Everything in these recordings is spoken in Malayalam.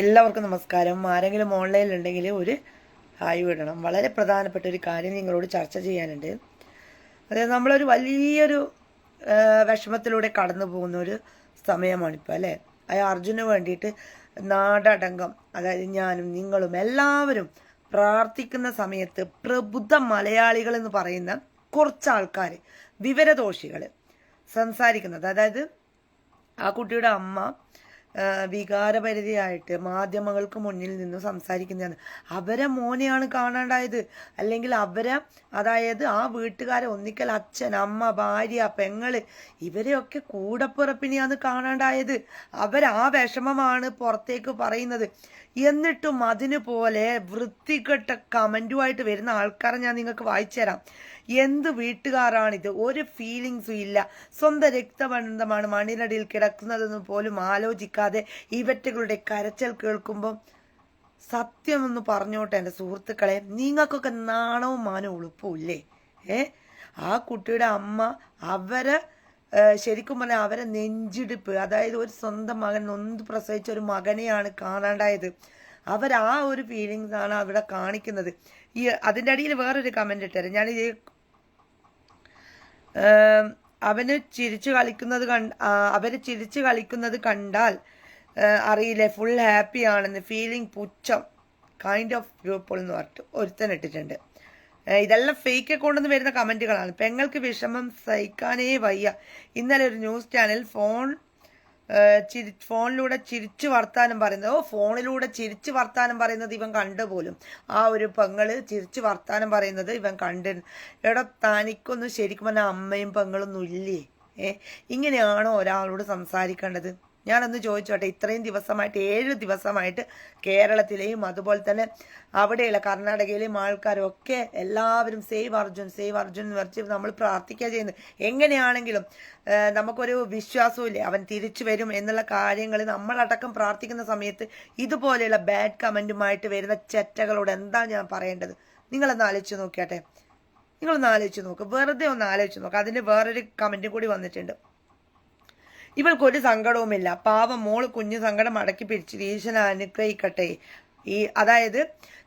എല്ലാവർക്കും നമസ്കാരം. ആരെങ്കിലും ഓൺലൈനിൽ ഉണ്ടെങ്കിൽ ഒരു ഹായ് വിടണം. വളരെ പ്രധാനപ്പെട്ട ഒരു കാര്യം നിങ്ങളോട് ചർച്ച ചെയ്യാനുണ്ട്. അതായത് നമ്മളൊരു വലിയൊരു വിഷമത്തിലൂടെ കടന്നു പോകുന്ന ഒരു സമയമാണിപ്പോൾ അല്ലേ? അയാൾ അർജുന് വേണ്ടിയിട്ട് നാടടങ്കം അതായത് ഞാനും നിങ്ങളും എല്ലാവരും പ്രാർത്ഥിക്കുന്ന സമയത്ത് പ്രബുദ്ധ മലയാളികൾ എന്ന് പറയുന്ന കുറച്ച് ആൾക്കാർ വിവരദോഷികൾ സംസാരിക്കുന്നത്. അതായത് ആ കുട്ടിയുടെ അമ്മ വികാരപരിധിയായിട്ട് മാധ്യമങ്ങൾക്ക് മുന്നിൽ നിന്ന് സംസാരിക്കുന്നതാണ്. അവരെ മോനെയാണ് കാണാണ്ടായത്. അല്ലെങ്കിൽ അവരെ അതായത് ആ വീട്ടുകാരെ ഒന്നിക്കൽ അച്ഛൻ അമ്മ ഭാര്യ പെങ്ങൾ ഇവരെയൊക്കെ കൂടപ്പിറപ്പിനെയാണ് കാണാണ്ടായത്. അവർ ആ വിഷമമാണ് പുറത്തേക്ക് പറയുന്നത്. എന്നിട്ടും അതിന് പോലെ വൃത്തികെട്ട കമന്റുമായിട്ട് വരുന്ന ആൾക്കാരെ ഞാൻ നിങ്ങൾക്ക് വായിച്ചു തരാം എന്ത് വീട്ടുകാരാണിത്? ഒരു ഫീലിങ്സും ഇല്ല. സ്വന്തം രക്തബന്ധമാണ് മണ്ണിനടിയിൽ കിടക്കുന്നതെന്ന് പോലും ആലോചിക്കാതെ ഇവറ്റകളുടെ കരച്ചൽ കേൾക്കുമ്പോൾ സത്യമൊന്ന് പറഞ്ഞോട്ടെ എന്റെ സുഹൃത്തുക്കളെ. നിങ്ങൾക്കൊക്കെ നാണവും മാനവും ഉളുപ്പും ഇല്ലേ? ഏ? ആ കുട്ടിയുടെ അമ്മ അവരെ ശരിക്കും പറഞ്ഞാൽ അവരെ നെഞ്ചിടിപ്പ് അതായത് ഒരു സ്വന്തം മകൻ നൊന്ത് പ്രസവിച്ച ഒരു മകനെയാണ് കാണാണ്ടായത്. അവർ ആ ഒരു ഫീലിങ്സ് ആണ് അവിടെ കാണിക്കുന്നത്. ഈ അതിന്റെ അടിയിൽ വേറൊരു കമന്റ് ഇട്ടുതരാം ഞാനിത് അവന് ചിരിച്ചു കളിക്കുന്നത് കണ്ട് അവർ ചിരിച്ചു കളിക്കുന്നത് കണ്ടാൽ അറിയില്ലേ ഫുൾ ഹാപ്പി ആണെന്ന് ഫീലിംഗ് പുച്ഛം. കൈൻഡ് ഓഫ് ഗ്രൂപ്പുകൾ എന്ന് പറഞ്ഞിട്ട് ഒരുത്തൻ ഇട്ടിട്ടുണ്ട്. ഇതെല്ലാം ഫേക്ക് അക്കൗണ്ട് എന്ന് വരുന്ന കമന്റുകളാണ് പെങ്ങൾക്ക് വിഷമം സഹിക്കാനേ വയ്യ. ഇന്നലെ ഒരു ന്യൂസ് ചാനൽ ഫോൺ ചിരി ഫോണിലൂടെ ചിരിച്ചു വർത്താനം പറയുന്നത്. ഓ ഫോണിലൂടെ ചിരിച്ചു വർത്താനം പറയുന്നത് ഇവൻ കണ്ടു പോലും. ആ ഒരു പെങ്ങൾ ചിരിച്ചു വർത്താനം പറയുന്നത് ഇവൻ കണ്ടു. എടാ തനിക്കൊന്നും ശരിക്കും പറഞ്ഞാൽ അമ്മയും പെങ്ങളൊന്നും ഇല്ലേ ഏ ഇങ്ങനെയാണോ ഒരാളോട് സംസാരിക്കേണ്ടത്? ഞാനൊന്ന് ചോദിച്ചോട്ടെ ഇത്രയും ദിവസമായിട്ട് ഏഴ് ദിവസമായിട്ട് കേരളത്തിലെയും അതുപോലെ തന്നെ അവിടെയുള്ള കർണാടകയിലെയും ആൾക്കാരൊക്കെ എല്ലാവരും സേവ് അർജുൻ സേവ് അർജുൻ എന്ന് പറഞ്ഞ് നമ്മൾ പ്രാർത്ഥിക്കുക ചെയ്യുന്നത്. എങ്ങനെയാണെങ്കിലും നമുക്കൊരു വിശ്വാസവും അവൻ തിരിച്ചു വരും എന്നുള്ള കാര്യങ്ങൾ നമ്മളടക്കം പ്രാർത്ഥിക്കുന്ന സമയത്ത് ഇതുപോലെയുള്ള ബാഡ് കമന്റുമായിട്ട് വരുന്ന ചെറ്റകളോട് എന്താ ഞാൻ പറയേണ്ടത്? നിങ്ങളൊന്ന് ആലോചിച്ച് നോക്കിയാട്ടെ. നിങ്ങളൊന്ന് ആലോചിച്ച് നോക്ക്. വെറുതെ ഒന്ന് ആലോചിച്ച് നോക്ക്. അതിന് വേറൊരു കമന്റും കൂടി വന്നിട്ടുണ്ട്. ഇവൾക്കൊരു സങ്കടവുമില്ല. പാവം മോൾ കുഞ്ഞു സങ്കടം അടക്കി പിടിച്ച് ഈശ്വരൻ അനുഗ്രഹിക്കട്ടെ. ഈ അതായത്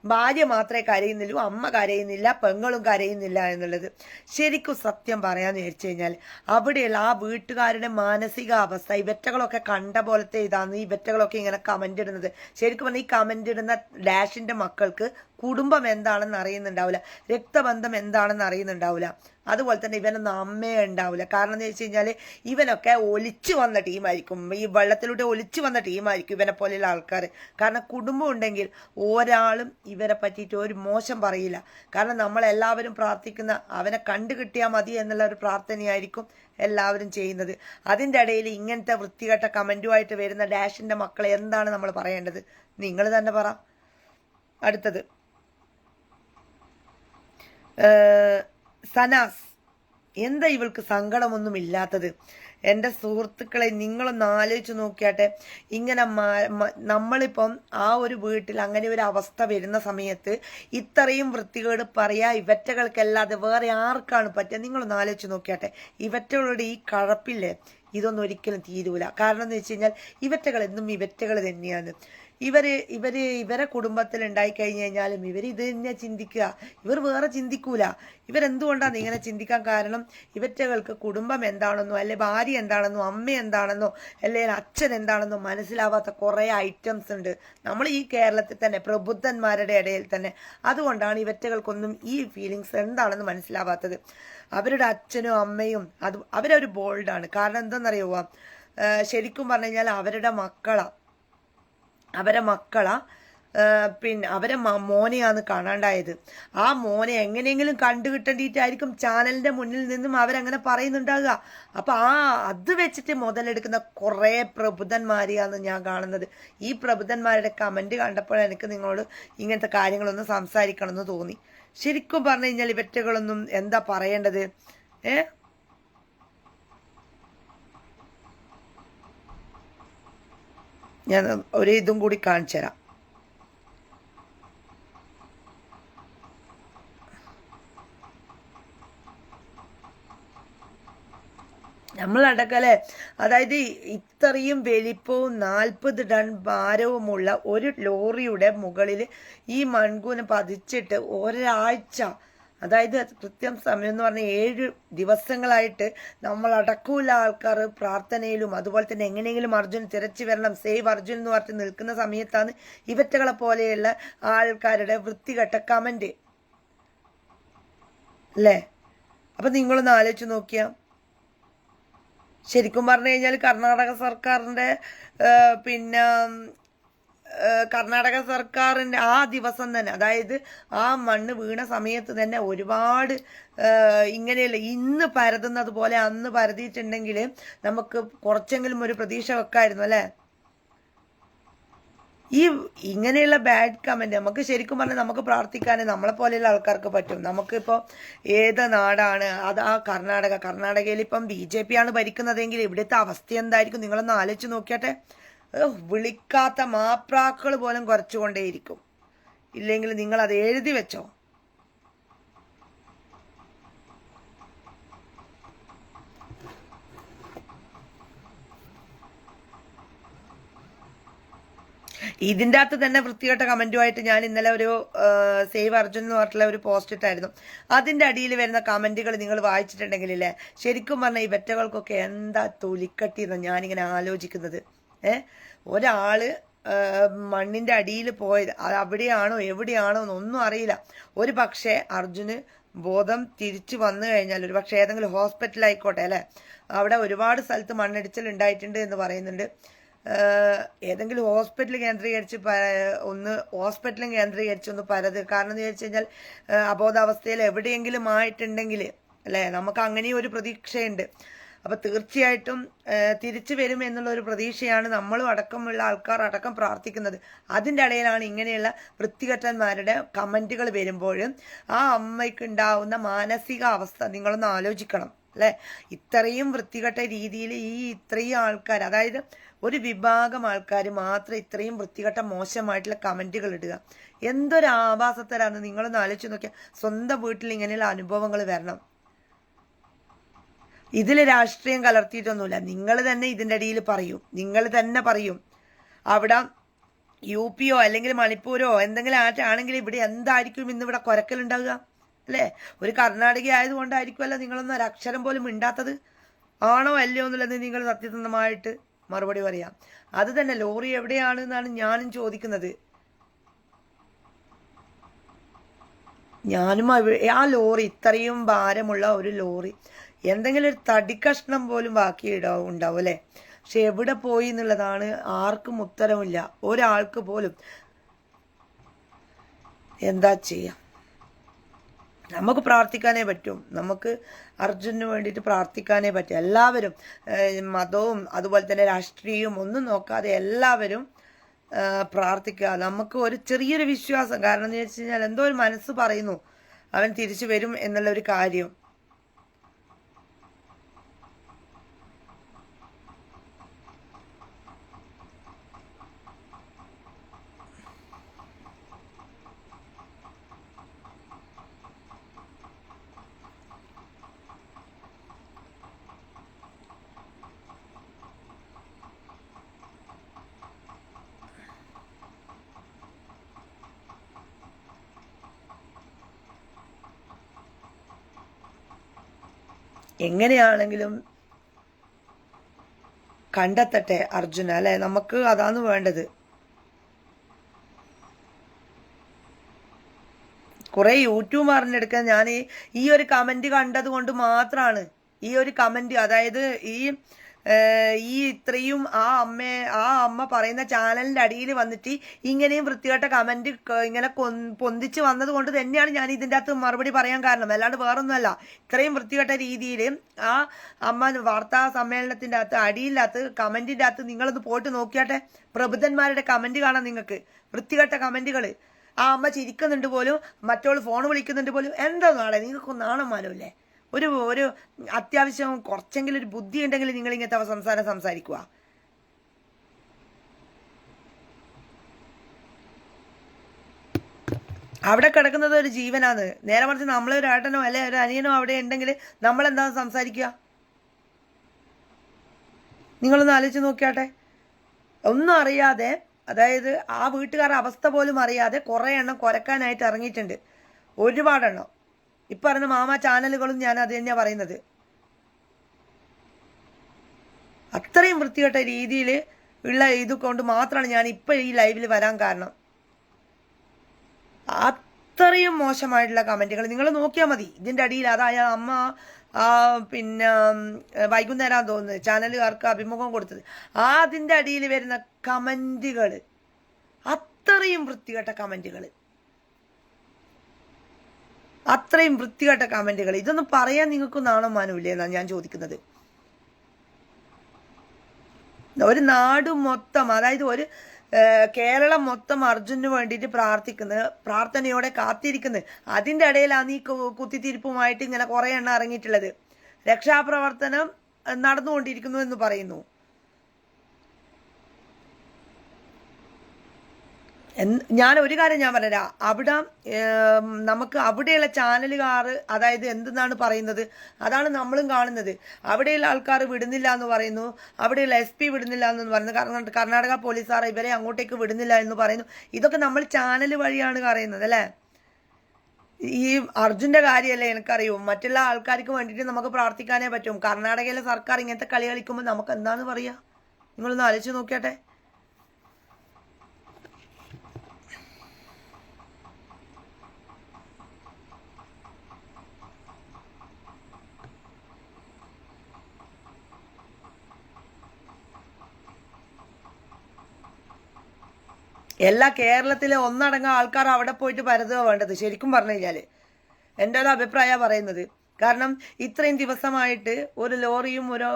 ഭാര്യ മാത്രമേ കരയുന്നുള്ളൂ അമ്മ കരയുന്നില്ല പെങ്ങളും കരയുന്നില്ല എന്നുള്ളത്. ശരിക്കും സത്യം പറയാന്ന് വിചാരിച്ചു കഴിഞ്ഞാൽ അവിടെയുള്ള ആ വീട്ടുകാരുടെ മാനസികാവസ്ഥ ഇവറ്റകളൊക്കെ കണ്ട പോലത്തെ ഇതാണ് ഈ ഇവറ്റകളൊക്കെ ഇങ്ങനെ കമന്റ് ഇടുന്നത്. ശരിക്കും പറഞ്ഞാൽ ഈ കമന്റ് ഇടുന്ന ഡാഷിന്റെ മക്കൾക്ക് കുടുംബം എന്താണെന്ന് അറിയുന്നുണ്ടാവില്ല രക്തബന്ധം എന്താണെന്ന് അറിയുന്നുണ്ടാവില്ല. അതുപോലെ തന്നെ ഇവനൊന്നും അമ്മയെ ഉണ്ടാവില്ല. കാരണം എന്ന് വെച്ച് കഴിഞ്ഞാൽ ഇവനൊക്കെ ഒലിച്ചു വന്ന ടീമായിരിക്കും ഈ വെള്ളത്തിലൂടെ ഒലിച്ചു വന്ന ടീമായിരിക്കും ഇവനെ പോലെയുള്ള ആൾക്കാർ കാരണം കുടുംബം ഉണ്ടെങ്കിൽ ഒരാളും ഇവരെ പറ്റിയിട്ട് ഒരു മോശം പറയില്ല. കാരണം നമ്മളെല്ലാവരും പ്രാർത്ഥിക്കുന്ന അവനെ കണ്ടു കിട്ടിയാൽ മതി എന്നുള്ള ഒരു പ്രാർത്ഥനയായിരിക്കും എല്ലാവരും ചെയ്യുന്നത്. അതിന്റെ ഇടയിൽ ഇങ്ങനത്തെ വൃത്തികെട്ട കമന്റുമായിട്ട് വരുന്ന ഡാഷിന്റെ മക്കളെ എന്താണ് നമ്മൾ പറയേണ്ടത്? നിങ്ങൾ തന്നെ പറ. അടുത്തത്. സനാസ് എന്താ ഇവൾക്ക് സങ്കടമൊന്നും ഇല്ലാത്തത് എന്റെ സുഹൃത്തുക്കളെ നിങ്ങളൊന്ന് ആലോചിച്ച് നോക്കിയാട്ടെ. ഇങ്ങനെ നമ്മളിപ്പം ആ ഒരു വീട്ടിൽ അങ്ങനെ ഒരു അവസ്ഥ വരുന്ന സമയത്ത് ഇത്രയും വൃത്തികേട് പറയാ ഇവറ്റകൾക്കല്ലാതെ വേറെ ആർക്കാണ് പറ്റുക നിങ്ങളൊന്ന് ആലോചിച്ച് നോക്കിയാട്ടെ. ഇവറ്റകളുടെ ഈ കഴപ്പില്ലേ? ഇതൊന്നും ഒരിക്കലും തീരൂല. കാരണം എന്ന് വെച്ച് കഴിഞ്ഞാൽ ഇവറ്റകൾ എന്നും ഇവറ്റകൾ തന്നെയാണ്. ഇവർ ഇവർ ഇവരെ കുടുംബത്തിൽ ഉണ്ടായി കഴിഞ്ഞു കഴിഞ്ഞാലും ഇവർ ഇത് തന്നെ ചിന്തിക്കുക. ഇവർ വേറെ ചിന്തിക്കൂല. ഇവരെന്തുകൊണ്ടാണ് ഇങ്ങനെ ചിന്തിക്കാൻ കാരണം? ഇവറ്റകൾക്ക് കുടുംബം എന്താണെന്നോ അല്ലെ ഭാര്യ എന്താണെന്നോ അമ്മ എന്താണെന്നോ അല്ലെങ്കിൽ അച്ഛൻ എന്താണെന്നോ മനസ്സിലാവാത്ത കുറേ ഐറ്റംസ് ഉണ്ട്. നമ്മൾ ഈ കേരളത്തിൽ തന്നെ പ്രബുദ്ധന്മാരുടെ ഇടയിൽ തന്നെ. അതുകൊണ്ടാണ് ഇവറ്റകൾക്കൊന്നും ഈ ഫീലിങ്സ് എന്താണെന്ന് മനസ്സിലാവാത്തത്. അവരുടെ അച്ഛനും അമ്മയും അത് അവരൊരു ബോൾഡാണ് കാരണം എന്താണെന്നറിയുമോ ശരിക്കും പറഞ്ഞു കഴിഞ്ഞാൽ അവരുടെ മക്കളാ. അവരെ മക്കളാ പിന്നെ അവരെ മോനെയാന്ന് കാണാണ്ടായത്. ആ മോനെ എങ്ങനെയെങ്കിലും കണ്ടുകിട്ടേണ്ടിയിട്ടായിരിക്കും ചാനലിന്റെ മുന്നിൽ നിന്നും അവരങ്ങനെ പറയുന്നുണ്ടാകുക അപ്പൊ ആ അത് വെച്ചിട്ട് മുതലെടുക്കുന്ന കുറേ പ്രബുദ്ധന്മാരെയാണ് ഞാൻ കാണുന്നത്. ഈ പ്രബുദ്ധന്മാരുടെ കമന്റ് കണ്ടപ്പോൾ എനിക്ക് നിങ്ങളോട് ഇങ്ങനത്തെ കാര്യങ്ങളൊന്നും സംസാരിക്കണമെന്ന് തോന്നി. ശരിക്കും പറഞ്ഞു കഴിഞ്ഞാൽ ഇവറ്റകളൊന്നും എന്താ പറയേണ്ടത്? ഏ? ഞാൻ ഒരു ഇതും കൂടി കാണിച്ചു തരാം. നമ്മളടക്കല്ലേ അതായത് ഇത്രയും വലിപ്പവും നാൽപ്പത് ടൺ ഭാരവുമുള്ള ഒരു ലോറിയുടെ മുകളിൽ ഈ മൺകൂന പതിച്ചിട്ട് ഒരാഴ്ച അതായത് കൃത്യം സമയം എന്ന് പറഞ്ഞാൽ ഏഴ് ദിവസങ്ങളായിട്ട് നമ്മൾ അടക്കൂല ആൾക്കാർ പ്രാർത്ഥനയിലും അതുപോലെ തന്നെ എങ്ങനെയെങ്കിലും അർജുൻ തിരച്ചു വരണം സേവ് അർജുൻ എന്ന് പറഞ്ഞ് നിൽക്കുന്ന സമയത്താണ് ഇവറ്റകളെ പോലെയുള്ള ആൾക്കാരുടെ വൃത്തികെട്ട കമന്റ്. അല്ലേ? അപ്പൊ നിങ്ങളൊന്ന് ആലോചിച്ച് നോക്കിയാ. ശരിക്കും പറഞ്ഞു കഴിഞ്ഞാൽ കർണാടക സർക്കാരിന്റെ പിന്നെ കർണാടക സർക്കാരിന്റെ ആ ദിവസം തന്നെ അതായത് ആ മണ്ണ് വീണ സമയത്ത് തന്നെ ഒരുപാട് ഇങ്ങനെയുള്ള ഇന്ന് പരതുന്നത് പോലെ അന്ന് പരതിയിട്ടുണ്ടെങ്കിൽ നമുക്ക് കുറച്ചെങ്കിലും ഒരു പ്രതീക്ഷ വെക്കായിരുന്നു അല്ലേ? ഈ ഇങ്ങനെയുള്ള ബാഡ് കമന്റ് നമുക്ക് ശരിക്കും പറഞ്ഞാൽ നമുക്ക് പ്രാർത്ഥിക്കാനേ നമ്മളെ പോലെയുള്ള ആൾക്കാർക്ക് പറ്റും. നമുക്കിപ്പോൾ ഏത് നാടാണ് അത് ആ കർണാടക കർണാടകയിൽ ഇപ്പം ബി ജെ ഭരിക്കുന്നതെങ്കിൽ ഇവിടുത്തെ അവസ്ഥ എന്തായിരിക്കും? നിങ്ങളൊന്ന് ആലോചിച്ച് നോക്കിയാട്ടെ. വിളിക്കാത്ത മാപ്രാക്കൾ പോലും കുറച്ചുകൊണ്ടേയിരിക്കും. ഇല്ലെങ്കിൽ നിങ്ങൾ അത് എഴുതി വെച്ചോ. ഇതിന്റെ അകത്ത് തന്നെ വൃത്തികെട്ട കമന്റുമായിട്ട് ഞാൻ ഇന്നലെ ഒരു സേവ് അർജുൻ എന്ന് പറഞ്ഞിട്ടുള്ള ഒരു പോസ്റ്റ് ഇട്ടായിരുന്നു. അതിന്റെ അടിയിൽ വരുന്ന കമന്റുകൾ നിങ്ങൾ വായിച്ചിട്ടുണ്ടെങ്കിലേ ശരിക്കും പറഞ്ഞാൽ ഈ വെറ്റകൾക്കൊക്കെ എന്താ തൊലിക്കട്ടി ഞാനിങ്ങനെ ആലോചിക്കുന്നത്. ഏ? ഒരാൾ മണ്ണിന്റെ അടിയിൽ പോയത് അത് അവിടെയാണോ എവിടെയാണോ എന്നൊന്നും അറിയില്ല. ഒരു പക്ഷേ അർജുന് ബോധം തിരിച്ചു വന്നു കഴിഞ്ഞാൽ ഒരു പക്ഷേ ഏതെങ്കിലും ഹോസ്പിറ്റൽ ആയിക്കോട്ടെ അല്ലേ? അവിടെ ഒരുപാട് സ്ഥലത്ത് മണ്ണിടിച്ചിൽ ഉണ്ടായിട്ടുണ്ട് എന്ന് പറയുന്നുണ്ട്. ഏതെങ്കിലും ഹോസ്പിറ്റൽ കേന്ദ്രീകരിച്ച് ഒന്ന് ഹോസ്പിറ്റലും കേന്ദ്രീകരിച്ച് ഒന്ന് പരത്. കാരണം എന്ന് വെച്ച് കഴിഞ്ഞാൽ അബോധാവസ്ഥയിൽ എവിടെയെങ്കിലും ആയിട്ടുണ്ടെങ്കിൽ അല്ലേ? നമുക്ക് അങ്ങനെയും ഒരു പ്രതീക്ഷയുണ്ട്. അപ്പൊ തീർച്ചയായിട്ടും തിരിച്ചു വരും എന്നുള്ള ഒരു പ്രതീക്ഷയാണ് നമ്മളും അടക്കമുള്ള ആൾക്കാർ അടക്കം പ്രാർത്ഥിക്കുന്നത്. അതിന്റെ ഇടയിലാണ് ഇങ്ങനെയുള്ള വൃത്തികെട്ടന്മാരുടെ കമന്റുകൾ വരുമ്പോഴും ആ അമ്മയ്ക്ക് മാനസിക അവസ്ഥ നിങ്ങളൊന്ന് ആലോചിക്കണം അല്ലേ? ഇത്രയും വൃത്തികെട്ട രീതിയിൽ ഈ ഇത്രയും ആൾക്കാർ അതായത് ഒരു വിഭാഗം ആൾക്കാർ മാത്രം ഇത്രയും വൃത്തികെട്ട മോശമായിട്ടുള്ള കമന്റുകൾ ഇടുക. എന്തൊരു ആവാസത്തരാന്ന് നിങ്ങളൊന്ന് ആലോചിച്ച് നോക്കിയാൽ സ്വന്തം വീട്ടിൽ ഇങ്ങനെയുള്ള അനുഭവങ്ങൾ വരണം. ഇതിൽ രാഷ്ട്രീയം കലർത്തിയിട്ടൊന്നുമില്ല. നിങ്ങൾ തന്നെ ഇതിന്റെ അടിയിൽ പറയും. നിങ്ങൾ തന്നെ പറയും. അവിടെ യു പിയോ അല്ലെങ്കിൽ മണിപ്പൂരോ എന്തെങ്കിലും ആറ്റാണെങ്കിൽ ഇവിടെ എന്തായിരിക്കും ഇന്ന് ഇവിടെ കുരക്കലുണ്ടാവുക അല്ലേ? ഒരു കർണാടക ആയതുകൊണ്ടായിരിക്കുമല്ലോ നിങ്ങളൊന്നും ഒരു അക്ഷരം പോലും മിണ്ടാത്തത്. ആണോ അല്ലയോ എന്നുള്ളത് നിങ്ങൾ സത്യസന്ധമായിട്ട് മറുപടി പറയാം. അത് തന്നെ ലോറി എവിടെയാണ് എന്നാണ് ഞാനും ചോദിക്കുന്നത്. ഞാനും ആ ലോറി ഇത്രയും ഭാരമുള്ള ഒരു ലോറി. എന്തെങ്കിലും ഒരു തടിക്കഷ്ണം പോലും ബാക്കി ഇടാവും ഉണ്ടാവും അല്ലേ? പക്ഷെ എവിടെ പോയി എന്നുള്ളതാണ് ആർക്കും ഉത്തരവില്ല ഒരാൾക്ക് പോലും. എന്താ ചെയ്യാം? നമുക്ക് പ്രാർത്ഥിക്കാനേ പറ്റും. നമുക്ക് അർജുനു വേണ്ടിയിട്ട് പ്രാർത്ഥിക്കാനേ പറ്റും. എല്ലാവരും മതവും അതുപോലെ തന്നെ രാഷ്ട്രീയവും ഒന്നും നോക്കാതെ എല്ലാവരും പ്രാർത്ഥിക്കുക. നമുക്ക് ഒരു ചെറിയൊരു വിശ്വാസം. കാരണം എന്ന് വെച്ച് കഴിഞ്ഞാൽ എന്തോ ഒരു മനസ്സ് പറയുന്നു. അവൻ തിരിച്ചു വരും എന്നുള്ള ഒരു കാര്യം. എങ്ങനെയാണെങ്കിലും കണ്ടെത്തട്ടെ അർജുന അല്ലെ? നമുക്ക് അതാണ് വേണ്ടത്. കുറെ യൂട്യൂബ് അറിഞ്ഞെടുക്കാൻ ഞാൻ ഈ ഒരു കമന്റ് കണ്ടത് കൊണ്ട് മാത്രമാണ് ഈ ഒരു കമന്റ് അതായത് ഈ ഈ ഇത്രയും ആ അമ്മ ആ അമ്മ പറയുന്ന ചാനലിന്റെ അടിയിൽ വന്നിട്ട് ഇങ്ങനെയും വൃത്തികെട്ട കമന്റ് ഇങ്ങനെ പൊന്തിച്ച് വന്നത് കൊണ്ട് തന്നെയാണ് ഞാൻ ഇതിന്റെ അകത്ത് മറുപടി പറയാൻ കാരണം. അല്ലാണ്ട് വേറൊന്നുമല്ല. ഇത്രയും വൃത്തികെട്ട രീതിയിൽ ആ അമ്മ വാർത്താ സമ്മേളനത്തിന്റെ അകത്ത് അടിയിലകത്ത് കമന്റിന്റെ അകത്ത് നിങ്ങളൊന്ന് പോയിട്ട് നോക്കിയാട്ടെ. പ്രബുദ്ധന്മാരുടെ കമന്റ് കാണാം നിങ്ങൾക്ക്. വൃത്തികെട്ട കമന്റുകൾ ആ അമ്മ ചിരിക്കുന്നുണ്ട് പോലും മറ്റോൾ ഫോൺ വിളിക്കുന്നുണ്ട് പോലും. എന്താ നാളെ? നിങ്ങൾക്ക് മാനമില്ലേ ഒരു ഒരു അത്യാവശ്യം കുറച്ചെങ്കിലും ഒരു ബുദ്ധി ഉണ്ടെങ്കിൽ നിങ്ങൾ ഇങ്ങനത്തെ സംസാരം സംസാരിക്കുക. അവിടെ കിടക്കുന്നത് ഒരു ജീവനാണ്. നേരെ മറിച്ച് നമ്മളെ ഒരു ഏട്ടനോ അല്ലെ ഒരു അനിയനോ അവിടെ ഉണ്ടെങ്കിൽ നമ്മൾ എന്താ സംസാരിക്കുക? നിങ്ങളൊന്ന് ആലോചിച്ച് നോക്കിയാട്ടെ. ഒന്നും അറിയാതെ അതായത് ആ വീട്ടുകാരുടെ അവസ്ഥ പോലും അറിയാതെ കുറേ എണ്ണം കുരക്കാനായിട്ട് ഇറങ്ങിയിട്ടുണ്ട്. ഒരുപാടെണ്ണം. ഇപ്പം പറഞ്ഞ മാമ ചാനലുകളും ഞാൻ അത് തന്നെയാണ് പറയുന്നത്. അത്രയും വൃത്തികെട്ട രീതിയിൽ ഉള്ള ഇത് കൊണ്ട് മാത്രമാണ് ഞാൻ ഇപ്പം ഈ ലൈവിൽ വരാൻ കാരണം. അത്രയും മോശമായിട്ടുള്ള കമന്റുകൾ നിങ്ങൾ നോക്കിയാൽ മതി. ഇതിന്റെ അടിയിൽ അതായ അമ്മ പിന്നെ വൈകുന്നേരം തോന്നുന്നത് ചാനലുകാർക്ക് അഭിമുഖം കൊടുത്തത്. ആ അതിന്റെ അടിയിൽ വരുന്ന കമന്റുകൾ അത്രയും വൃത്തികെട്ട കമന്റുകൾ അത്രയും വൃത്തികെട്ട കമന്റുകൾ ഇതൊന്നും പറയാൻ നിങ്ങൾക്ക് നാണം മാനമില്ലേ എന്നാണ് ഞാൻ ചോദിക്കുന്നത്. ഒരു നാട് മൊത്തം അതായത് ഒരു കേരളം മൊത്തം അർജുനു വേണ്ടിയിട്ട് പ്രാർത്ഥിക്കുന്നത് പ്രാർത്ഥനയോടെ കാത്തിരിക്കുന്നത് അതിന്റെ ഇടയിലാണ് ഈ കുത്തിത്തിരിപ്പുമായിട്ട് ഇങ്ങനെ കുറേ എണ്ണം ഇറങ്ങിയിട്ടുള്ളത്. രക്ഷാപ്രവർത്തനം നടന്നുകൊണ്ടിരിക്കുന്നു എന്ന് പറയുന്നു. ഞാൻ ഒരു കാര്യം ഞാൻ പറഞ്ഞുതരാം അവിടെ നമുക്ക് അവിടെയുള്ള ചാനലുകാർ അതായത് എന്തെന്നാണ് പറയുന്നത്? അതാണ് നമ്മളും കാണുന്നത്. അവിടെയുള്ള ആൾക്കാർ വിടുന്നില്ല എന്ന് പറയുന്നു. അവിടെയുള്ള എസ് പി വിടുന്നില്ല എന്ന് പറയുന്നു. കാരണം കർണാടക പോലീസുകാർ ഇവരെ അങ്ങോട്ടേക്ക് വിടുന്നില്ല എന്ന് പറയുന്നു. ഇതൊക്കെ നമ്മൾ ചാനൽ വഴിയാണ് പറയുന്നത് അല്ലേ? ഈ അർജുന്റെ കാര്യമല്ലേ എനിക്കറിയൂ. മറ്റുള്ള ആൾക്കാർക്ക് വേണ്ടിയിട്ട് നമുക്ക് പ്രാർത്ഥിക്കാനേ പറ്റും. കർണാടകയിലെ സർക്കാർ ഇങ്ങനത്തെ കളി കളിക്കുമ്പോൾ നമുക്ക് എന്താണെന്ന് പറയുക നിങ്ങളൊന്ന് ആലോചിച്ച് നോക്കിയാട്ടെ. എല്ലാ കേരളത്തിലെ ഒന്നടങ്കം ആൾക്കാർ അവിടെ പോയിട്ട് പരതുക വേണ്ടത്. ശരിക്കും പറഞ്ഞു കഴിഞ്ഞാൽ എന്റെ ഒരു അഭിപ്രായമാണ് പറയുന്നത്. കാരണം ഇത്രയും ദിവസമായിട്ട് ഒരു ലോറിയും ഒരു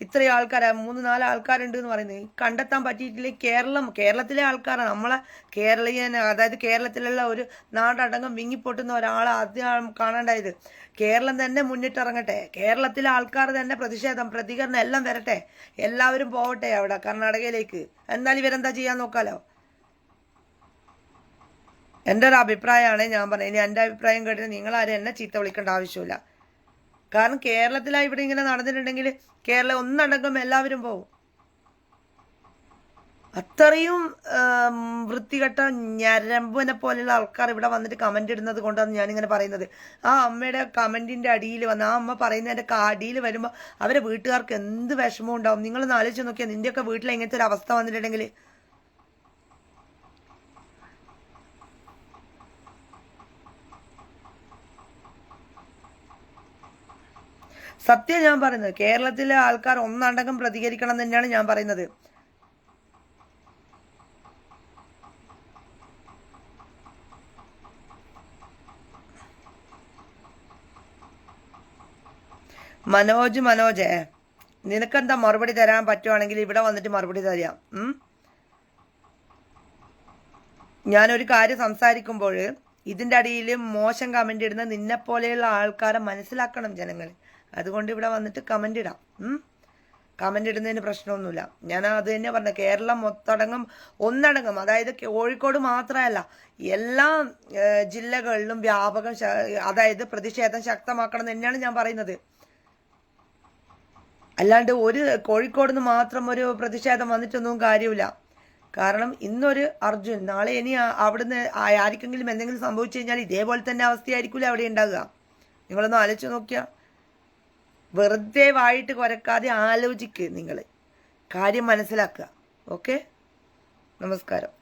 ഇത്രയും ആൾക്കാർ മൂന്ന് നാല് ആൾക്കാരുണ്ട് എന്ന് പറയുന്നത്. കണ്ടെത്താൻ പറ്റിയിട്ടില്ല കേരളം? കേരളത്തിലെ ആൾക്കാരാണ് നമ്മളെ കേരളീയനെ അതായത് കേരളത്തിലുള്ള ഒരു നാടടങ്കം വിങ്ങിപ്പൊട്ടുന്ന ഒരാളെ ആദ്യം കാണേണ്ടായത്. കേരളം തന്നെ മുന്നിട്ടിറങ്ങട്ടെ. കേരളത്തിലെ ആൾക്കാർ തന്നെ പ്രതിഷേധം പ്രതികരണം എല്ലാം വരട്ടെ. എല്ലാവരും പോവട്ടെ അവിടെ കർണാടകയിലേക്ക്. എന്നാൽ ഇവരെന്താ ചെയ്യാൻ നോക്കാലോ? എന്റെ ഒരു അഭിപ്രായമാണ് ഞാൻ പറഞ്ഞത്. ഇനി എന്റെ അഭിപ്രായം കേട്ടിട്ട് നിങ്ങളാരും എന്നെ ചീത്ത വിളിക്കേണ്ട ആവശ്യമില്ല. കാരണം കേരളത്തിലാണ് ഇവിടെ ഇങ്ങനെ നടന്നിട്ടുണ്ടെങ്കിൽ കേരളം ഒന്നടങ്കം എല്ലാവരും പോവും. അത്രയും വൃത്തികെട്ട ഞരമ്പുവിനെ പോലെയുള്ള ആൾക്കാർ ഇവിടെ വന്നിട്ട് കമന്റ് ഇടുന്നത് കൊണ്ടാണ് ഞാനിങ്ങനെ പറയുന്നത്. ആ അമ്മയുടെ കമന്റിന്റെ അടിയിൽ വന്ന് ആ അമ്മ പറയുന്നതിന്റെ അടിയിൽ വരുമ്പോൾ അവരെ വീട്ടുകാർക്ക് എന്ത് വിഷമം ഉണ്ടാവും? നിങ്ങളൊന്ന് ആലോചിച്ച് നോക്കിയാൽ നിന്റെയൊക്കെ വീട്ടിൽ ഇങ്ങനത്തെ ഒരു അവസ്ഥ വന്നിട്ടുണ്ടെങ്കിൽ. സത്യം ഞാൻ പറയുന്നത്. കേരളത്തിലെ ആൾക്കാർ ഒന്നടങ്കം പ്രതികരിക്കണം തന്നെയാണ് ഞാൻ പറയുന്നത്. മനോജ് മനോജേ. നിനക്കെന്താ മറുപടി തരാൻ പറ്റുവാണെങ്കിൽ ഇവിടെ വന്നിട്ട് മറുപടി തരാം? ഞാനൊരു കാര്യം സംസാരിക്കുമ്പോൾ ഇതിന്റെ അടിയിൽ മോശം കമന്റ് ഇടുന്ന നിന്നെ പോലെയുള്ള ആൾക്കാരെ മനസ്സിലാക്കണം ജനങ്ങൾ അതുകൊണ്ട് ഇവിടെ വന്നിട്ട് കമന്റ് ഇടാം? കമന്റ് ഇടുന്നതിന് പ്രശ്നമൊന്നുമില്ല. ഞാൻ അത് തന്നെ പറഞ്ഞത്. കേരളം മൊത്തടങ്ങും ഒന്നടങ്കം അതായത് കോഴിക്കോട് മാത്രമല്ല എല്ലാ ജില്ലകളിലും വ്യാപകം അതായത് പ്രതിഷേധം ശക്തമാക്കണം തന്നെയാണ് ഞാൻ പറയുന്നത്. അല്ലാണ്ട് ഒരു കോഴിക്കോട് നിന്ന് മാത്രം ഒരു പ്രതിഷേധം വന്നിട്ടൊന്നും കാര്യമില്ല. കാരണം ഇന്നൊരു അർജുൻ നാളെ ഇനി അവിടുന്ന് ആർക്കെങ്കിലും എന്തെങ്കിലും സംഭവിച്ചു കഴിഞ്ഞാൽ ഇതേപോലെ തന്നെ അവസ്ഥയായിരിക്കില്ല അവിടെ ഉണ്ടാകുക നിങ്ങളൊന്ന് ആലോചിച്ച് നോക്കിയാ. വെറുതെ വായിട്ട് കുരക്കാതെ ആലോചിക്ക് നിങ്ങൾ കാര്യം മനസ്സിലാക്കുക. ഓക്കെ? നമസ്കാരം.